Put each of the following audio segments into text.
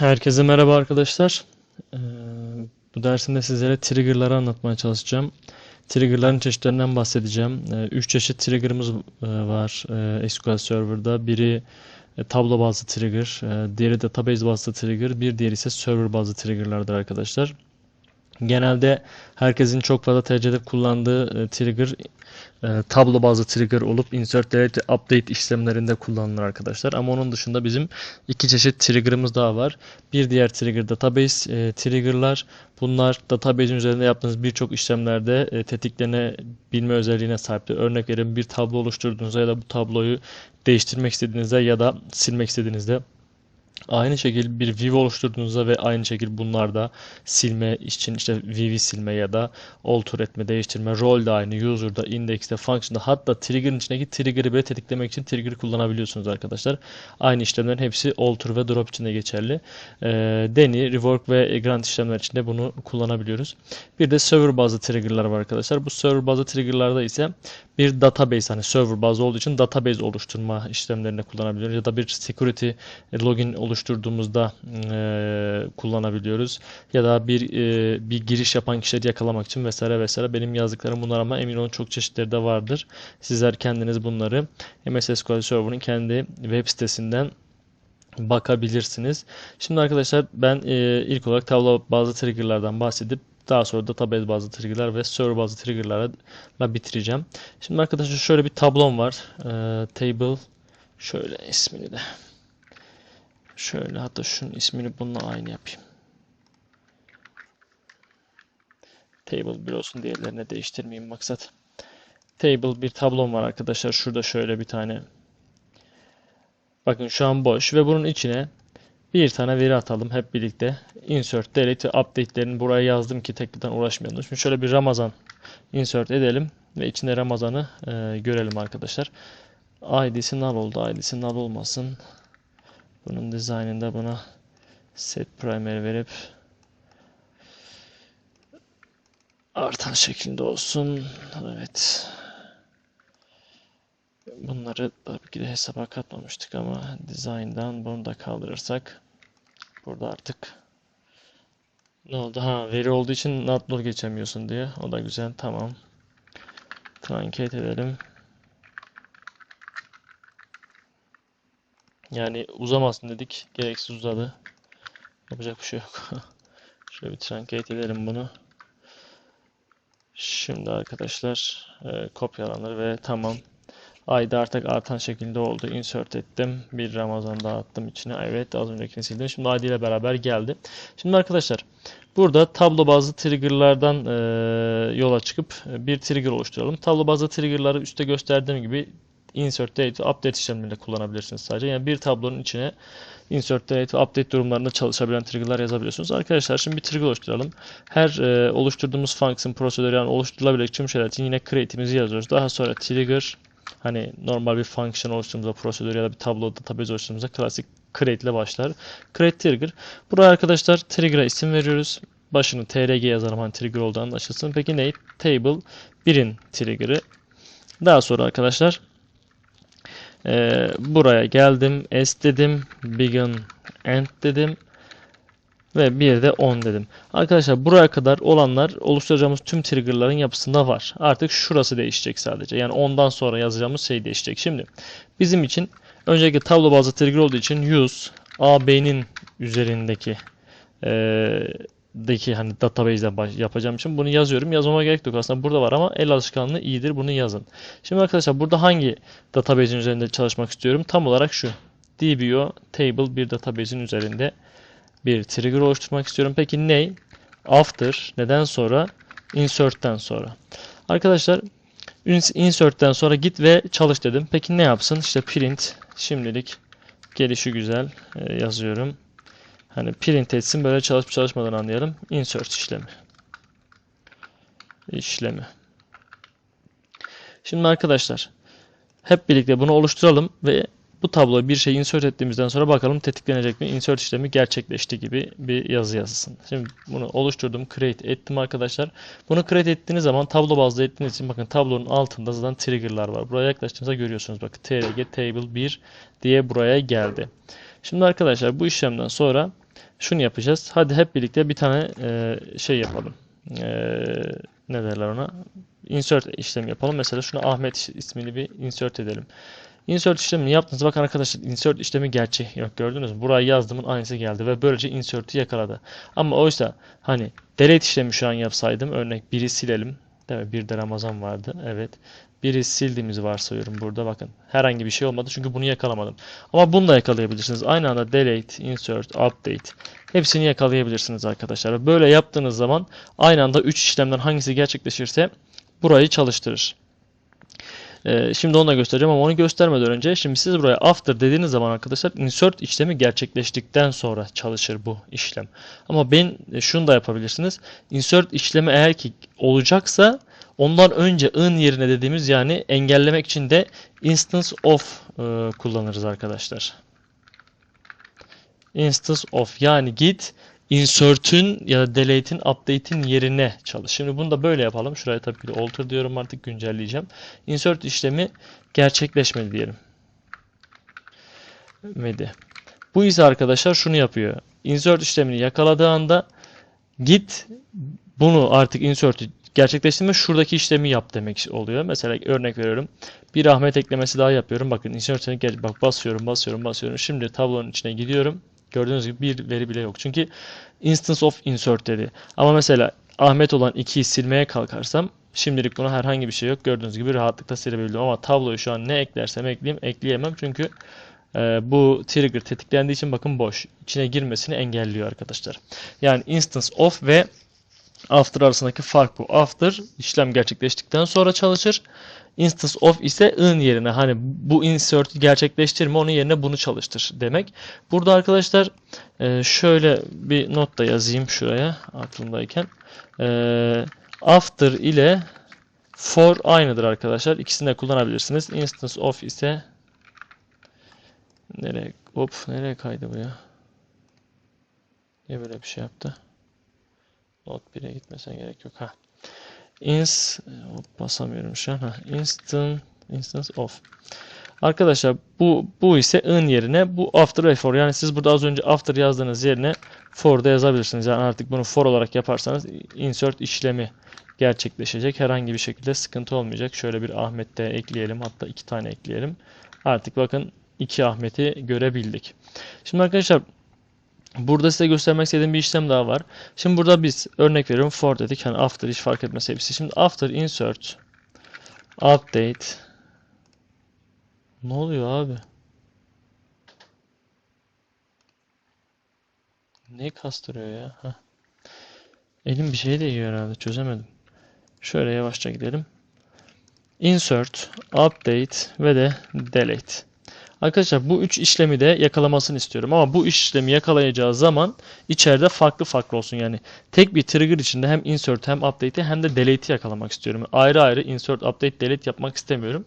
Herkese merhaba arkadaşlar. Ee, bu dersimde sizlere trigger'ları anlatmaya çalışacağım. Trigger'ların çeşitlerinden bahsedeceğim. 3 çeşit trigger'ımız e, var e, SQL Server'da. Biri e, tablo bazlı trigger, diğeri database bazlı trigger, bir diğeri ise server bazlı trigger'lardır arkadaşlar. Genelde herkesin çok fazla tercih edip kullandığı trigger e, tablo bazlı trigger olup insert delete update işlemlerinde kullanılır arkadaşlar. Ama onun dışında bizim iki çeşit trigger'ımız daha var. Bir diğer trigger database e, trigger'lar. Bunlar database'in üzerinde yaptığınız birçok işlemlerde e, tetiklenebilme özelliğine sahiptir. Örnek verin bir tablo oluşturduğunuzda ya da bu tabloyu değiştirmek istediğinizde ya da silmek istediğinizde Aynı şekilde bir view oluşturduğunuzda ve aynı şekilde bunlarda silme için işte view silme ya da alter etme, değiştirme, role de aynı, user'da, index'te, function'da hatta trigger'ın içindeki trigger'ı bile tetiklemek için trigger kullanabiliyorsunuz arkadaşlar. Aynı işlemlerin hepsi alter ve drop için de geçerli. E, Deni, rework ve grant işlemler için de bunu kullanabiliyoruz. Bir de server bazlı trigger'lar var arkadaşlar. Bu server bazlı trigger'larda ise bir database hani server bazlı olduğu için database oluşturma işlemlerinde kullanabiliyoruz ya da bir security login oluşturduğumuzda e, kullanabiliyoruz ya da bir e, bir giriş yapan kişileri yakalamak için vesaire vesaire benim yazdıklarım bunlar ama emin olun çok çeşitleri de vardır. Sizler kendiniz bunları MS SQL Server'ın kendi web sitesinden bakabilirsiniz. Şimdi arkadaşlar ben e, ilk olarak tablo bazı triggerlardan bahsedip daha sonra database bazı triggerlar ve server bazı triggerlarla bitireceğim. Şimdi arkadaşlar şöyle bir tablom var. Ee, table şöyle ismini de şöyle hatta şunun ismini bununla aynı yapayım. Table 1 olsun diğerlerine değiştirmeyeyim maksat. Table bir tablom var arkadaşlar. Şurada şöyle bir tane. Bakın şu an boş ve bunun içine bir tane veri atalım hep birlikte. Insert, delete update'lerini buraya yazdım ki tekrardan uğraşmayalım. Şimdi şöyle bir Ramazan insert edelim ve içinde Ramazan'ı e, görelim arkadaşlar. ID'si null oldu. ID'si null olmasın. Bunun dizaynında buna set primary verip artan şeklinde olsun. Evet. Bunları tabii ki de hesaba katmamıştık ama design'dan bunu da kaldırırsak burada artık ne oldu? Ha veri olduğu için not geçemiyorsun diye. O da güzel. Tamam. Truncate edelim. Yani uzamasın dedik. Gereksiz uzadı. Yapacak bir şey yok. Şöyle bir truncate edelim bunu. Şimdi arkadaşlar e, kopyalanır ve tamam Ayda artık artan şekilde oldu. Insert ettim. Bir Ramazan daha attım içine. Evet az öncekini sildim. Şimdi ID ile beraber geldi. Şimdi arkadaşlar burada tablo bazlı triggerlardan e, yola çıkıp bir trigger oluşturalım. Tablo bazlı triggerları üstte gösterdiğim gibi insert date update işlemleriyle kullanabilirsiniz sadece. Yani bir tablonun içine insert date update durumlarında çalışabilen triggerlar yazabiliyorsunuz. Arkadaşlar şimdi bir trigger oluşturalım. Her e, oluşturduğumuz function prosedür yani oluşturulabilecek tüm şeyler için yine create'imizi yazıyoruz. Daha sonra trigger Hani normal bir function oluşturduğumuzda prosedür ya da bir tablo database oluşturduğumuzda klasik create ile başlar. Create trigger. Buraya arkadaşlar trigger'a isim veriyoruz. Başını trg yazalım hani trigger olduğu anlaşılsın. Peki ne? Table 1'in trigger'ı. Daha sonra arkadaşlar e, buraya geldim. S dedim. Begin end dedim ve bir de 10 dedim. Arkadaşlar buraya kadar olanlar oluşturacağımız tüm triggerların yapısında var. Artık şurası değişecek sadece. Yani ondan sonra yazacağımız şey değişecek. Şimdi bizim için önceki tablo bazlı trigger olduğu için use AB'nin üzerindeki e, deki hani database'den yapacağım için bunu yazıyorum. Yazmama gerek yok aslında burada var ama el alışkanlığı iyidir bunu yazın. Şimdi arkadaşlar burada hangi database'in üzerinde çalışmak istiyorum? Tam olarak şu. DBO table bir database'in üzerinde bir trigger oluşturmak istiyorum. Peki ne? After neden sonra? Insert'ten sonra. Arkadaşlar insert'ten sonra git ve çalış dedim. Peki ne yapsın? İşte print şimdilik gelişi güzel e, yazıyorum. Hani print etsin böyle çalışıp çalışmadan anlayalım. Insert işlemi. İşlemi. Şimdi arkadaşlar hep birlikte bunu oluşturalım ve bu tabloya bir şey insert ettiğimizden sonra bakalım tetiklenecek mi? Insert işlemi gerçekleşti gibi bir yazı yazısın. Şimdi bunu oluşturdum. Create ettim arkadaşlar. Bunu create ettiğiniz zaman tablo bazlı ettiğiniz için bakın tablonun altında zaten trigger'lar var. Buraya yaklaştığınızda görüyorsunuz. Bakın trg table 1 diye buraya geldi. Şimdi arkadaşlar bu işlemden sonra Şunu yapacağız. Hadi hep birlikte bir tane e, şey yapalım. E, ne derler ona? Insert işlemi yapalım. Mesela şuna Ahmet ismini bir insert edelim. Insert işlemini yaptınız. Bakın arkadaşlar insert işlemi gerçek. Yok gördünüz mü? Buraya yazdığımın aynısı geldi ve böylece insert'i yakaladı. Ama oysa hani delete işlemi şu an yapsaydım örnek biri silelim. Değil mi? Bir de Ramazan vardı. Evet. Biri sildiğimizi varsayıyorum burada bakın. Herhangi bir şey olmadı çünkü bunu yakalamadım. Ama bunu da yakalayabilirsiniz. Aynı anda delete, insert, update hepsini yakalayabilirsiniz arkadaşlar. Böyle yaptığınız zaman aynı anda 3 işlemden hangisi gerçekleşirse burayı çalıştırır. Ee, şimdi onu da göstereceğim ama onu göstermeden önce şimdi siz buraya after dediğiniz zaman arkadaşlar insert işlemi gerçekleştikten sonra çalışır bu işlem. Ama ben e, şunu da yapabilirsiniz. Insert işlemi eğer ki olacaksa ondan önce in yerine dediğimiz yani engellemek için de instance of e, kullanırız arkadaşlar. Instance of yani git insert'ün ya da delete'in update'in yerine çalış. Şimdi bunu da böyle yapalım. Şuraya tabii ki de alter diyorum artık güncelleyeceğim. Insert işlemi gerçekleşmedi diyelim. Medi. Bu ise arkadaşlar şunu yapıyor. Insert işlemini yakaladığı anda git bunu artık insert gerçekleştirme şuradaki işlemi yap demek oluyor. Mesela örnek veriyorum. Bir Ahmet eklemesi daha yapıyorum. Bakın insert'e gel bak basıyorum, basıyorum, basıyorum. Şimdi tablonun içine gidiyorum. Gördüğünüz gibi bir veri bile yok. Çünkü instance of insert dedi. Ama mesela Ahmet olan 2'yi silmeye kalkarsam şimdilik buna herhangi bir şey yok. Gördüğünüz gibi rahatlıkla silebildim. Ama tabloyu şu an ne eklersem ekleyeyim ekleyemem. Çünkü e, bu trigger tetiklendiği için bakın boş. İçine girmesini engelliyor arkadaşlar. Yani instance of ve after arasındaki fark bu. After işlem gerçekleştikten sonra çalışır. Instance of ise in yerine hani bu insert gerçekleştirme onun yerine bunu çalıştır demek. Burada arkadaşlar e, şöyle bir not da yazayım şuraya aklımdayken. E, after ile for aynıdır arkadaşlar. İkisini de kullanabilirsiniz. Instance of ise nereye hop nereye kaydı bu ya? Niye böyle bir şey yaptı? Not 1'e gitmesen gerek yok. Ha. Ins hop, basamıyorum şu an. Ha. Instant instance of. Arkadaşlar bu bu ise in yerine bu after ve for. Yani siz burada az önce after yazdığınız yerine for da yazabilirsiniz. Yani artık bunu for olarak yaparsanız insert işlemi gerçekleşecek. Herhangi bir şekilde sıkıntı olmayacak. Şöyle bir Ahmet de ekleyelim. Hatta iki tane ekleyelim. Artık bakın iki Ahmet'i görebildik. Şimdi arkadaşlar Burada size göstermek istediğim bir işlem daha var. Şimdi burada biz örnek veriyorum for dedik. Hani after hiç fark etmez hepsi. Şimdi after insert update ne oluyor abi? Ne kastırıyor ya? Heh. Elim bir şey değiyor herhalde. Çözemedim. Şöyle yavaşça gidelim. Insert, update ve de delete. Arkadaşlar bu üç işlemi de yakalamasını istiyorum. Ama bu işlemi yakalayacağı zaman içeride farklı farklı olsun. Yani tek bir trigger içinde hem insert hem update'i hem de delete'i yakalamak istiyorum. Ayrı ayrı insert, update, delete yapmak istemiyorum.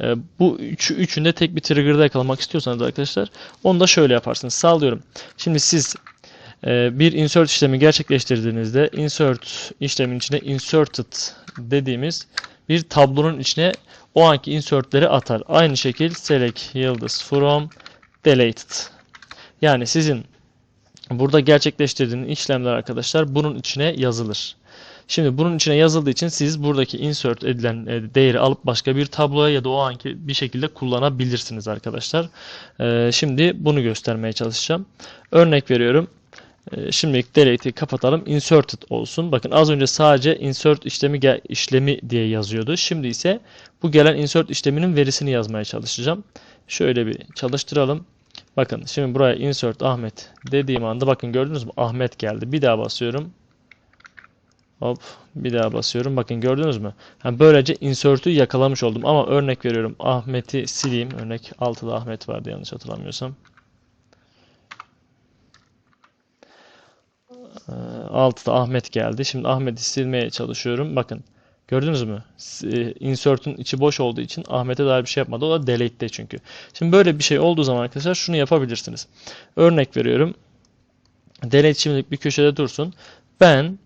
Ee, bu üçü, üçünde tek bir trigger'da yakalamak istiyorsanız arkadaşlar onu da şöyle yaparsınız. Sağlıyorum. Şimdi siz e, bir insert işlemi gerçekleştirdiğinizde insert işlemin içine inserted dediğimiz bir tablonun içine o anki insertleri atar. Aynı şekil select yıldız from deleted. Yani sizin burada gerçekleştirdiğiniz işlemler arkadaşlar bunun içine yazılır. Şimdi bunun içine yazıldığı için siz buradaki insert edilen e, değeri alıp başka bir tabloya ya da o anki bir şekilde kullanabilirsiniz arkadaşlar. E, şimdi bunu göstermeye çalışacağım. Örnek veriyorum. Ee, şimdilik delete'i kapatalım. Inserted olsun. Bakın az önce sadece insert işlemi işlemi diye yazıyordu. Şimdi ise bu gelen insert işleminin verisini yazmaya çalışacağım. Şöyle bir çalıştıralım. Bakın şimdi buraya insert Ahmet dediğim anda bakın gördünüz mü? Ahmet geldi. Bir daha basıyorum. Hop bir daha basıyorum. Bakın gördünüz mü? Yani böylece insert'ü yakalamış oldum. Ama örnek veriyorum. Ahmet'i sileyim. Örnek 6'da Ahmet vardı yanlış hatırlamıyorsam. 6'da Ahmet geldi. Şimdi Ahmet'i silmeye çalışıyorum. Bakın gördünüz mü? E, insert'ün içi boş olduğu için Ahmet'e dair bir şey yapmadı. O da delete'de çünkü. Şimdi böyle bir şey olduğu zaman arkadaşlar şunu yapabilirsiniz. Örnek veriyorum. Delete şimdilik bir köşede dursun. Ben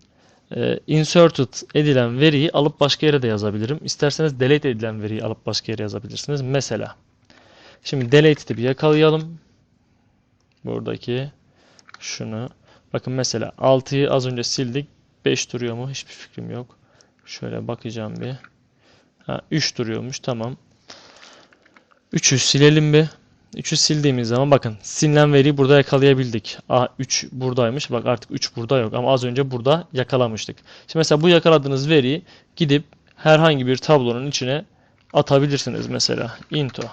e, inserted edilen veriyi alıp başka yere de yazabilirim. İsterseniz delete edilen veriyi alıp başka yere yazabilirsiniz. Mesela şimdi delete'i bir yakalayalım. Buradaki şunu Bakın mesela 6'yı az önce sildik. 5 duruyor mu? Hiçbir fikrim yok. Şöyle bakacağım bir. Ha, 3 duruyormuş. Tamam. 3'ü silelim bir. 3'ü sildiğimiz zaman bakın silinen veriyi burada yakalayabildik. A 3 buradaymış. Bak artık 3 burada yok ama az önce burada yakalamıştık. Şimdi mesela bu yakaladığınız veriyi gidip herhangi bir tablonun içine atabilirsiniz mesela. Into.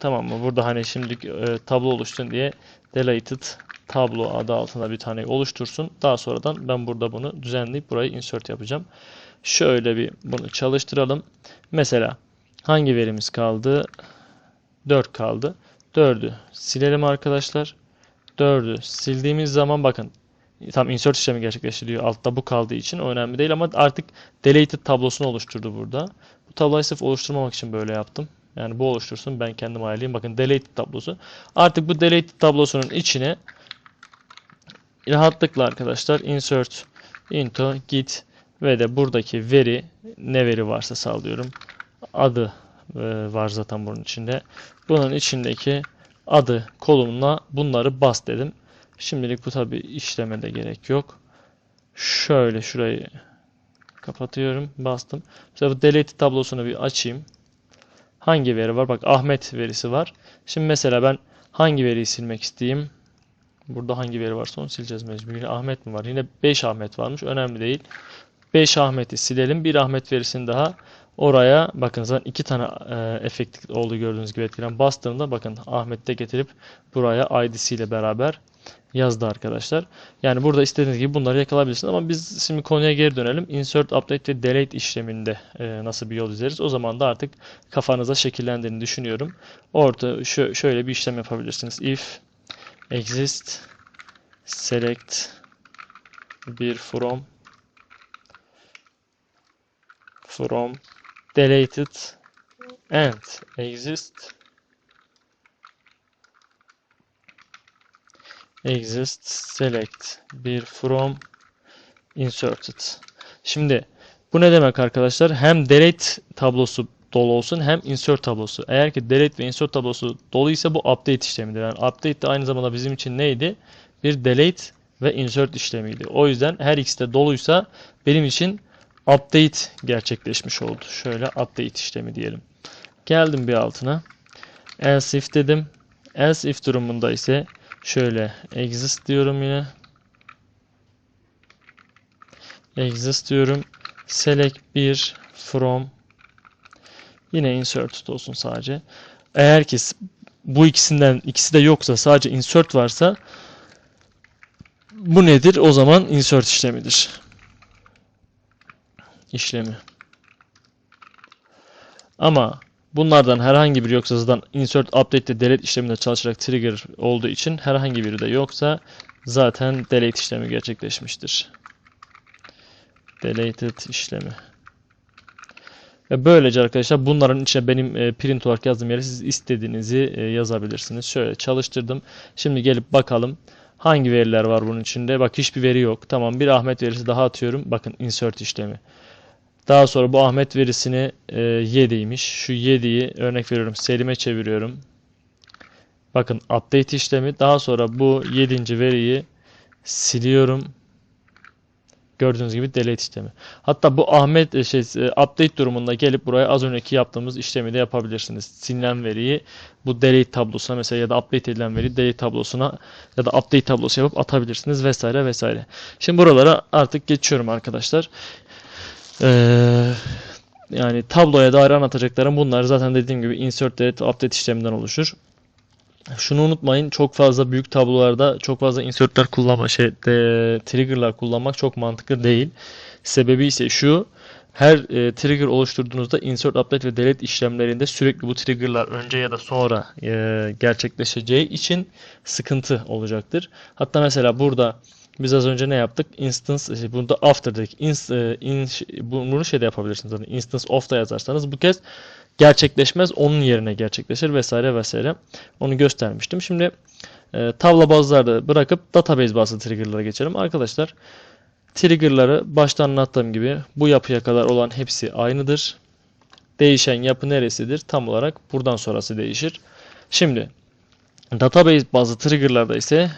Tamam mı? Burada hani şimdi e, tablo oluştun diye deleted tablo adı altında bir tane oluştursun. Daha sonradan ben burada bunu düzenleyip burayı insert yapacağım. Şöyle bir bunu çalıştıralım. Mesela hangi verimiz kaldı? 4 kaldı. 4'ü silelim arkadaşlar. 4'ü sildiğimiz zaman bakın tam insert işlemi gerçekleştiriyor. Altta bu kaldığı için önemli değil ama artık deleted tablosunu oluşturdu burada. Bu tabloyu sırf oluşturmamak için böyle yaptım. Yani bu oluştursun ben kendim ayarlayayım. Bakın deleted tablosu. Artık bu deleted tablosunun içine rahatlıkla arkadaşlar insert into git ve de buradaki veri ne veri varsa sağlıyorum. Adı e, var zaten bunun içinde. Bunun içindeki adı kolumuna bunları bas dedim. Şimdilik bu tabi işleme de gerek yok. Şöyle şurayı kapatıyorum. Bastım. Mesela bu delete tablosunu bir açayım. Hangi veri var? Bak Ahmet verisi var. Şimdi mesela ben hangi veriyi silmek isteyeyim? Burada hangi veri varsa onu sileceğiz mecbur. Ahmet mi var? Yine 5 Ahmet varmış. Önemli değil. 5 Ahmet'i silelim. Bir Ahmet verisini daha oraya bakın zaten iki tane e, efekt oldu gördüğünüz gibi etkilen bastığımda bakın Ahmet'te getirip buraya ID'si ile beraber yazdı arkadaşlar. Yani burada istediğiniz gibi bunları yakalayabilirsiniz ama biz şimdi konuya geri dönelim. Insert, update ve delete işleminde e, nasıl bir yol izleriz? O zaman da artık kafanıza şekillendiğini düşünüyorum. Orta şö şöyle bir işlem yapabilirsiniz. If exist select bir from from deleted and exist exist select bir from inserted. Şimdi bu ne demek arkadaşlar? Hem delete tablosu dolu olsun hem insert tablosu. Eğer ki delete ve insert tablosu doluysa bu update işlemidir. Yani update de aynı zamanda bizim için neydi? Bir delete ve insert işlemiydi. O yüzden her ikisi de doluysa benim için update gerçekleşmiş oldu. Şöyle update işlemi diyelim. Geldim bir altına. Else if dedim. Else if durumunda ise şöyle exist diyorum yine. Exist diyorum. Select bir from yine inserted olsun sadece. Eğer ki bu ikisinden ikisi de yoksa sadece insert varsa bu nedir? O zaman insert işlemidir işlemi. Ama bunlardan herhangi biri yoksa zaten insert update delete işleminde çalışarak trigger olduğu için herhangi biri de yoksa zaten delete işlemi gerçekleşmiştir. Deleted işlemi. Ve böylece arkadaşlar bunların içine benim e, print olarak yazdığım yere siz istediğinizi e, yazabilirsiniz. Şöyle çalıştırdım. Şimdi gelip bakalım hangi veriler var bunun içinde. Bak hiçbir veri yok. Tamam bir Ahmet verisi daha atıyorum. Bakın insert işlemi. Daha sonra bu Ahmet verisini e, 7'ymiş. Şu 7'yi örnek veriyorum Selim'e çeviriyorum. Bakın update işlemi. Daha sonra bu 7. veriyi siliyorum. Gördüğünüz gibi delete işlemi. Hatta bu Ahmet e, şey e, update durumunda gelip buraya az önceki yaptığımız işlemi de yapabilirsiniz. Silinen veriyi bu delete tablosuna mesela ya da update edilen veriyi delete tablosuna ya da update tablosu yapıp atabilirsiniz vesaire vesaire. Şimdi buralara artık geçiyorum arkadaşlar. Ee, yani tabloya dair anlatacaklarım bunlar. Zaten dediğim gibi insert delete update işleminden oluşur. Şunu unutmayın çok fazla büyük tablolarda çok fazla insertler kullanma şey de, triggerlar kullanmak çok mantıklı değil. Sebebi ise şu her e, trigger oluşturduğunuzda insert, update ve delete işlemlerinde sürekli bu triggerlar önce ya da sonra e, gerçekleşeceği için sıkıntı olacaktır. Hatta mesela burada biz az önce ne yaptık? Instance, işte burada after dedik. Inst, e, in, bunu şeyde yapabilirsiniz. Yani instance of da yazarsanız bu kez gerçekleşmez. Onun yerine gerçekleşir vesaire vesaire. Onu göstermiştim. Şimdi e, tavla bazılarda bırakıp database bazlı trigger'lara geçelim. Arkadaşlar trigger'ları başta anlattığım gibi bu yapıya kadar olan hepsi aynıdır. Değişen yapı neresidir? Tam olarak buradan sonrası değişir. Şimdi Database bazlı trigger'larda ise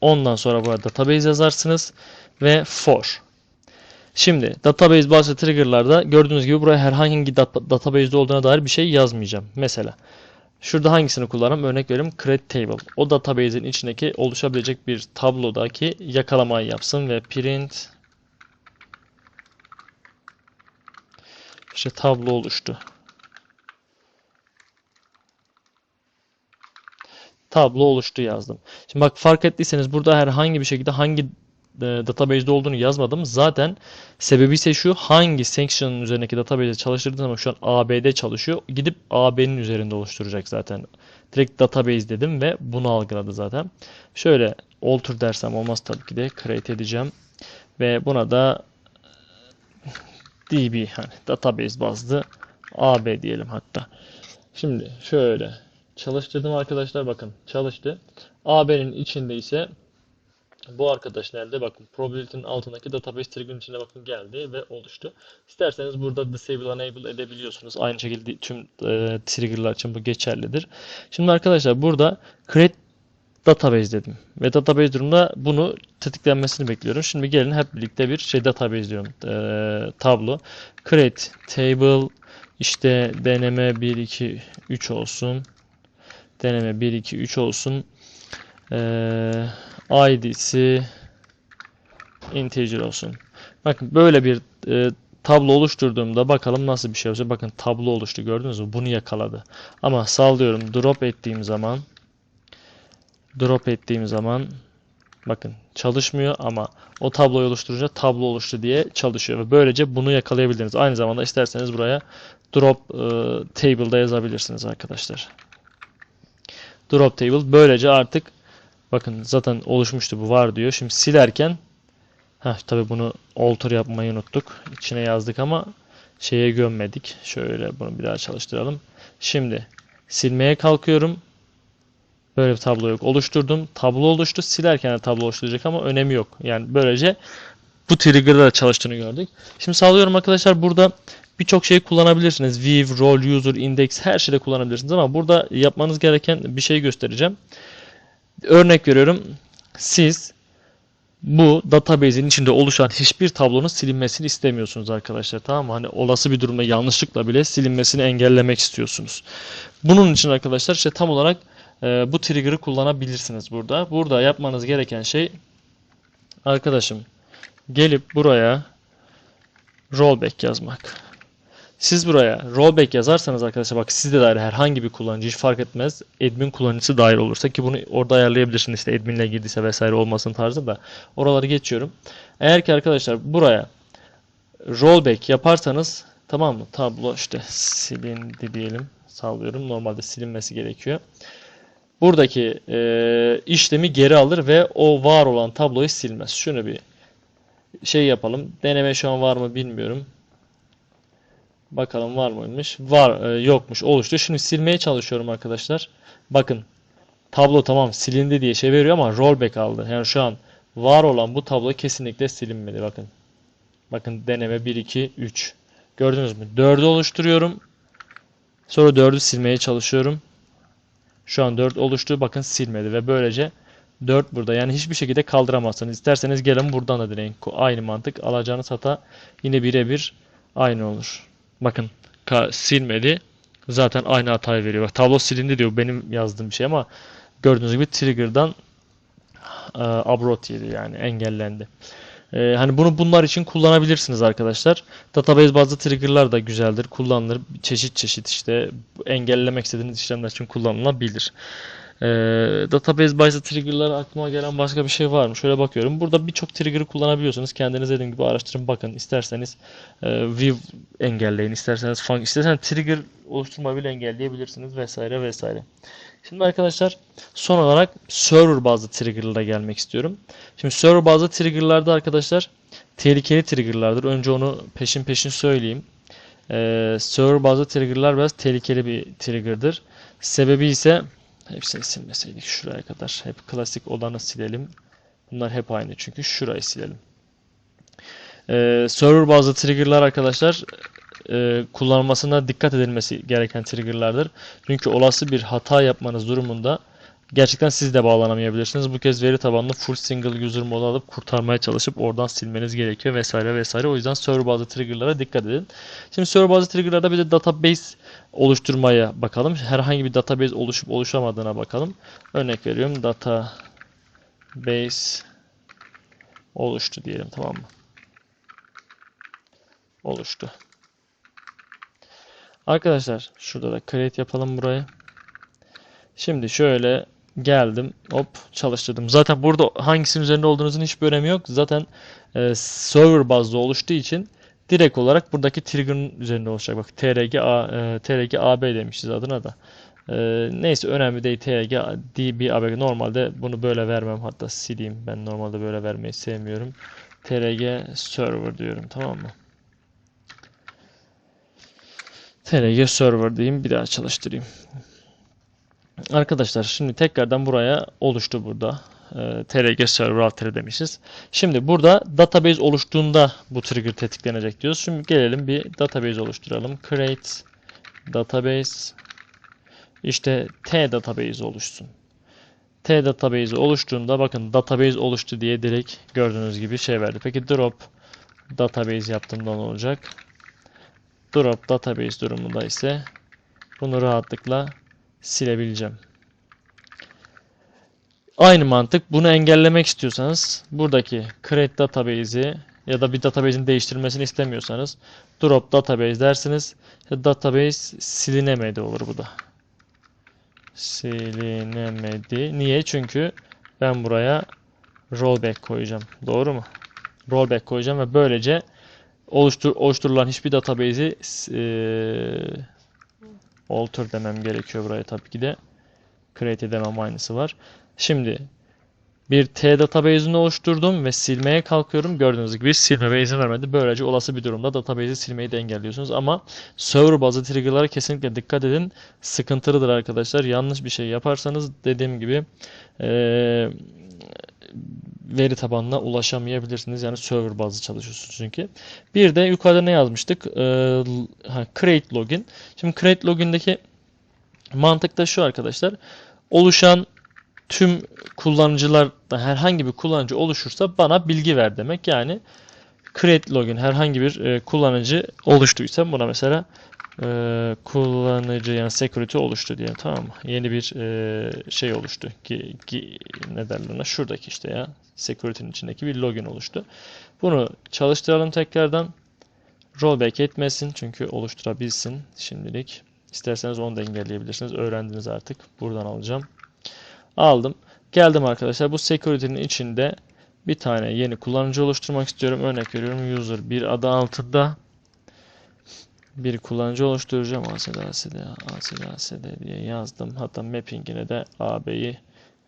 ondan sonra buraya database yazarsınız ve for. Şimdi database bazlı trigger'larda gördüğünüz gibi buraya herhangi dat database'de olduğuna dair bir şey yazmayacağım. Mesela şurada hangisini kullanırım? Örnek verelim create table. O database'in içindeki oluşabilecek bir tablodaki yakalamayı yapsın ve print işte tablo oluştu. Tablo oluştu yazdım. Şimdi bak fark ettiyseniz burada herhangi bir şekilde hangi e, database'de olduğunu yazmadım. Zaten sebebi ise şu hangi section'ın üzerindeki database'de çalıştırdığım zaman şu an AB'de çalışıyor. Gidip AB'nin üzerinde oluşturacak zaten. Direkt database dedim ve bunu algıladı zaten. Şöyle alter dersem olmaz tabii ki de create edeceğim. Ve buna da DB hani database bazlı AB diyelim hatta. Şimdi şöyle çalıştırdım arkadaşlar bakın çalıştı. AB'nin içinde ise bu arkadaş nerede? Bakın probability'nin altındaki database trigger'ın içine bakın geldi ve oluştu. İsterseniz burada disable enable edebiliyorsunuz. Aynı şekilde tüm e, trigger'lar için bu geçerlidir. Şimdi arkadaşlar burada create database dedim. Ve database durumunda bunu tetiklenmesini bekliyorum. Şimdi gelin hep birlikte bir şey database diyorum. E, tablo. Create table işte deneme 1 2 3 olsun. Deneme 1 2 3 olsun. Ee, ID'si integer olsun. Bakın böyle bir e, tablo oluşturduğumda bakalım nasıl bir şey olacak. Bakın tablo oluştu gördünüz mü? Bunu yakaladı. Ama sallıyorum drop ettiğim zaman drop ettiğim zaman bakın çalışmıyor ama o tabloyu oluşturunca tablo oluştu diye çalışıyor ve böylece bunu yakalayabilirsiniz. Aynı zamanda isterseniz buraya drop e, table'da yazabilirsiniz arkadaşlar. Drop table böylece artık Bakın zaten oluşmuştu bu var diyor. Şimdi silerken Heh, tabii bunu alter yapmayı unuttuk. İçine yazdık ama şeye gömmedik. Şöyle bunu bir daha çalıştıralım. Şimdi silmeye kalkıyorum. Böyle bir tablo yok. Oluşturdum. Tablo oluştu. Silerken de tablo oluşturacak ama önemi yok. Yani böylece bu trigger'da çalıştığını gördük. Şimdi sağlıyorum arkadaşlar burada birçok şey kullanabilirsiniz. View, role, user, index her şeyde kullanabilirsiniz ama burada yapmanız gereken bir şey göstereceğim. Örnek veriyorum. Siz bu database'in içinde oluşan hiçbir tablonun silinmesini istemiyorsunuz arkadaşlar. Tamam mı? Hani olası bir durumda yanlışlıkla bile silinmesini engellemek istiyorsunuz. Bunun için arkadaşlar işte tam olarak e, bu trigger'ı kullanabilirsiniz burada. Burada yapmanız gereken şey arkadaşım gelip buraya rollback yazmak. Siz buraya rollback yazarsanız arkadaşlar bak sizde dair herhangi bir kullanıcı hiç fark etmez. Admin kullanıcısı dahil olursa ki bunu orada ayarlayabilirsiniz işte adminle girdiyse vesaire olmasın tarzı da oraları geçiyorum. Eğer ki arkadaşlar buraya rollback yaparsanız tamam mı? Tablo işte silindi diyelim. Sallıyorum. Normalde silinmesi gerekiyor. Buradaki e, işlemi geri alır ve o var olan tabloyu silmez. Şunu bir şey yapalım. Deneme şu an var mı bilmiyorum. Bakalım var mıymış? Var, e, yokmuş. Oluştu. Şimdi silmeye çalışıyorum arkadaşlar. Bakın. Tablo tamam silindi diye şey veriyor ama rollback aldı. Yani şu an var olan bu tablo kesinlikle silinmedi. Bakın. Bakın deneme 1 2 3. Gördünüz mü? 4'ü oluşturuyorum. Sonra 4'ü silmeye çalışıyorum. Şu an 4 oluştu. Bakın silmedi ve böylece 4 burada. Yani hiçbir şekilde kaldıramazsınız. İsterseniz gelin buradan da deneyin. Aynı mantık. Alacağınız hata yine birebir aynı olur. Bakın silmedi. Zaten aynı hatayı veriyor. Tablo silindi diyor. Benim yazdığım bir şey ama gördüğünüz gibi trigger'dan e, abrot yedi yani engellendi. E, hani bunu bunlar için kullanabilirsiniz arkadaşlar. Database bazlı trigger'lar da güzeldir. Kullanılır. Çeşit çeşit işte engellemek istediğiniz işlemler için kullanılabilir. E, database bazlı trigger'lar aklıma gelen başka bir şey var mı? Şöyle bakıyorum. Burada birçok trigger'ı kullanabiliyorsunuz. Kendiniz dediğim gibi araştırın bakın. İsterseniz e, view engelleyin. isterseniz function, isterseniz trigger oluşturma bile engelleyebilirsiniz vesaire vesaire. Şimdi arkadaşlar son olarak server bazlı trigger'lara gelmek istiyorum. Şimdi server bazlı trigger'larda arkadaşlar tehlikeli trigger'lardır. Önce onu peşin peşin söyleyeyim. Ee, server bazlı trigger'lar biraz tehlikeli bir trigger'dır. Sebebi ise Hepsini silmeseydik şuraya kadar. Hep klasik olanı silelim. Bunlar hep aynı çünkü şurayı silelim. Ee, server bazlı triggerlar arkadaşlar e, kullanılmasına dikkat edilmesi gereken triggerlardır. Çünkü olası bir hata yapmanız durumunda Gerçekten siz de bağlanamayabilirsiniz. Bu kez veri tabanlı full single user modu alıp kurtarmaya çalışıp oradan silmeniz gerekiyor vesaire vesaire. O yüzden server bazlı trigger'lara dikkat edin. Şimdi server bazlı trigger'larda bir de database oluşturmaya bakalım. Herhangi bir database oluşup oluşamadığına bakalım. Örnek veriyorum. Database oluştu diyelim tamam mı? Oluştu. Arkadaşlar şurada da create yapalım burayı. Şimdi şöyle geldim. Hop çalıştırdım. Zaten burada hangisinin üzerinde olduğunuzun hiçbir önemi yok. Zaten e, server bazlı oluştuğu için direkt olarak buradaki trigger'ın üzerinde olacak. Bak trg, A, e, trg AB demişiz adına da. E, neyse önemli değil. trg db AB. Normalde bunu böyle vermem. Hatta sileyim. Ben normalde böyle vermeyi sevmiyorum. trg server diyorum. Tamam mı? trg server diyeyim. Bir daha çalıştırayım. Arkadaşlar şimdi tekrardan buraya oluştu burada. E, trg server alter demişiz. Şimdi burada database oluştuğunda bu trigger tetiklenecek diyoruz. Şimdi gelelim bir database oluşturalım. Create database işte T database oluşsun. T database oluştuğunda bakın database oluştu diye direkt gördüğünüz gibi şey verdi. Peki drop database yaptığımda ne olacak? Drop database durumunda ise bunu rahatlıkla silebileceğim. Aynı mantık. Bunu engellemek istiyorsanız buradaki create database'i ya da bir database'in değiştirilmesini istemiyorsanız drop database dersiniz. Database silinemedi olur bu da. Silinemedi. Niye? Çünkü ben buraya rollback koyacağım. Doğru mu? Rollback koyacağım ve böylece oluştur oluşturulan hiçbir database'i e, alter demem gerekiyor buraya tabii ki de. Create demem aynısı var. Şimdi bir T database'ini oluşturdum ve silmeye kalkıyorum. Gördüğünüz gibi silmeme izin vermedi. Böylece olası bir durumda database'i silmeyi de engelliyorsunuz. Ama server bazı trigger'lara kesinlikle dikkat edin. Sıkıntılıdır arkadaşlar. Yanlış bir şey yaparsanız dediğim gibi ee, veri tabanına ulaşamayabilirsiniz. Yani server bazlı çalışıyorsunuz çünkü. Bir de yukarıda ne yazmıştık? Ee, create login. Şimdi create login'deki mantık da şu arkadaşlar. Oluşan tüm kullanıcılarda herhangi bir kullanıcı oluşursa bana bilgi ver demek. Yani create login herhangi bir e, kullanıcı oluştuysa buna mesela e, kullanıcı yani security oluştu diye tamam mı? Yeni bir e, şey oluştu. Ki, ki, ne derler ona? Şuradaki işte ya. Security'nin içindeki bir login oluştu. Bunu çalıştıralım tekrardan. Rollback etmesin çünkü oluşturabilsin şimdilik. İsterseniz onu da engelleyebilirsiniz. Öğrendiniz artık. Buradan alacağım. Aldım. Geldim arkadaşlar. Bu security'nin içinde bir tane yeni kullanıcı oluşturmak istiyorum. Örnek veriyorum. User bir adı altında bir kullanıcı oluşturacağım. ASD, ASD, ASD, ASD diye yazdım. Hatta mapping'ine de AB'yi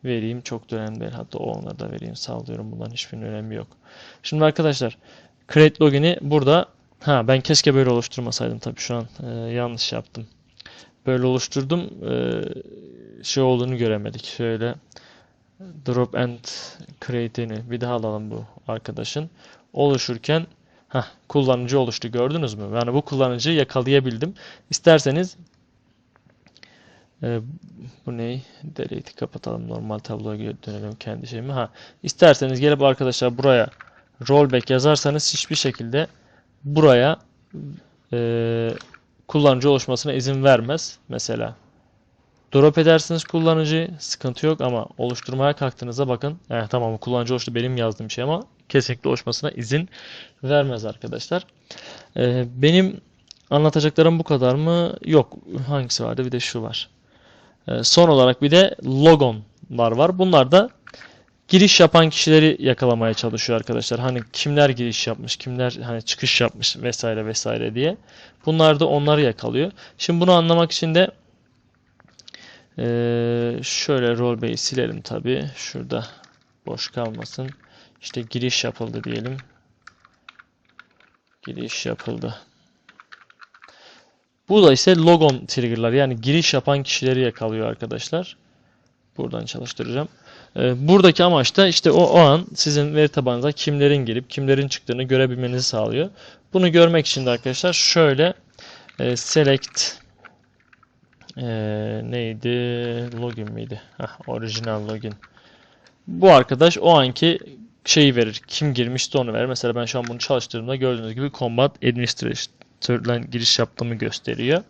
vereyim. Çok da önemli değil. Hatta onları da vereyim. Sağlıyorum. Bundan hiçbir önemi yok. Şimdi arkadaşlar create login'i burada ha ben keşke böyle oluşturmasaydım tabii şu an e, yanlış yaptım. Böyle oluşturdum. E, şey olduğunu göremedik. Şöyle drop and create'ini bir daha alalım bu arkadaşın. Oluşurken heh, kullanıcı oluştu gördünüz mü? Yani bu kullanıcıyı yakalayabildim. İsterseniz e, bu ne? Delete'i kapatalım. Normal tabloya dönelim kendi şeyimi. Ha, isterseniz gelip arkadaşlar buraya rollback yazarsanız hiçbir şekilde buraya e, kullanıcı oluşmasına izin vermez. Mesela Drop edersiniz kullanıcıyı. Sıkıntı yok ama oluşturmaya kalktığınızda bakın. Eh, tamam kullanıcı oluştu benim yazdığım şey ama kesinlikle oluşmasına izin vermez arkadaşlar. Ee, benim anlatacaklarım bu kadar mı? Yok. Hangisi vardı? Bir de şu var. Ee, son olarak bir de logonlar var. Bunlar da giriş yapan kişileri yakalamaya çalışıyor arkadaşlar. Hani kimler giriş yapmış, kimler hani çıkış yapmış vesaire vesaire diye. Bunlar da onları yakalıyor. Şimdi bunu anlamak için de ee, şöyle rollbay'i silelim tabi. Şurada boş kalmasın. İşte giriş yapıldı diyelim. Giriş yapıldı. Bu da ise logon trigger'lar yani giriş yapan kişileri yakalıyor arkadaşlar. Buradan çalıştıracağım. Ee, buradaki amaç da işte o, o an sizin veri tabanınıza kimlerin girip kimlerin çıktığını görebilmenizi sağlıyor. Bunu görmek için de arkadaşlar şöyle e, select Ee, neydi? Login miydi? Heh, orijinal login. Bu arkadaş o anki şeyi verir. Kim girmişti onu verir. Mesela ben şu an bunu çalıştırdığımda gördüğünüz gibi Combat Administrator'dan giriş yaptığımı gösteriyor.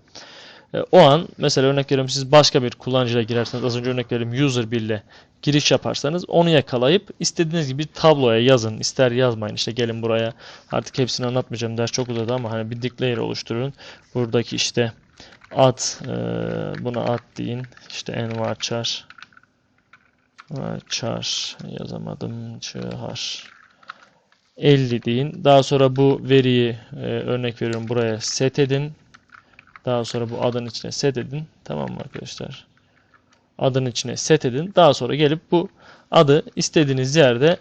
E, O an mesela örnek veriyorum siz başka bir kullanıcıyla girerseniz az önce örnek veriyorum user 1 ile giriş yaparsanız onu yakalayıp istediğiniz gibi tabloya yazın. İster yazmayın işte gelin buraya. Artık hepsini anlatmayacağım. Ders çok uzadı ama hani bir declare oluşturun. Buradaki işte ad e, buna ad deyin. İşte envarchar char yazamadım. Çağır. 50 deyin. Daha sonra bu veriyi e, örnek veriyorum buraya set edin. Daha sonra bu adın içine set edin. Tamam mı arkadaşlar? Adın içine set edin. Daha sonra gelip bu adı istediğiniz yerde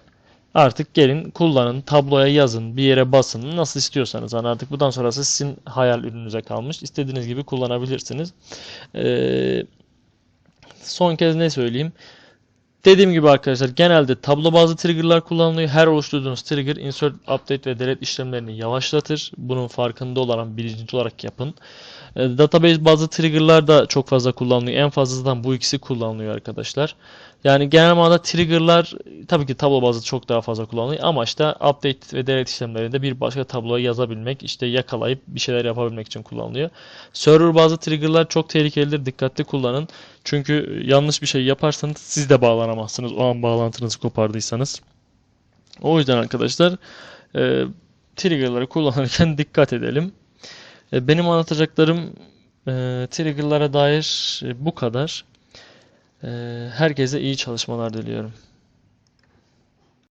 artık gelin kullanın. Tabloya yazın. Bir yere basın. Nasıl istiyorsanız. Hani artık bundan sonrası sizin hayal ürününüze kalmış. İstediğiniz gibi kullanabilirsiniz. Ee, son kez ne söyleyeyim? Dediğim gibi arkadaşlar genelde tablo bazlı trigger'lar kullanılıyor. Her oluşturduğunuz trigger insert, update ve delete işlemlerini yavaşlatır. Bunun farkında olarak bilinçli olarak yapın. E, Database bazlı trigger'lar da çok fazla kullanılıyor. En fazladan bu ikisi kullanılıyor arkadaşlar. Yani genel manada trigger'lar tabii ki tablo bazlı çok daha fazla kullanılıyor. Ama işte update ve delete işlemlerinde bir başka tabloya yazabilmek, işte yakalayıp bir şeyler yapabilmek için kullanılıyor. Server bazlı trigger'lar çok tehlikelidir. Dikkatli kullanın. Çünkü yanlış bir şey yaparsanız siz de bağlanamazsınız. O an bağlantınızı kopardıysanız. O yüzden arkadaşlar e, trigger'ları kullanırken dikkat edelim. E, benim anlatacaklarım e, trigger'lara dair e, bu kadar. E, herkese iyi çalışmalar diliyorum.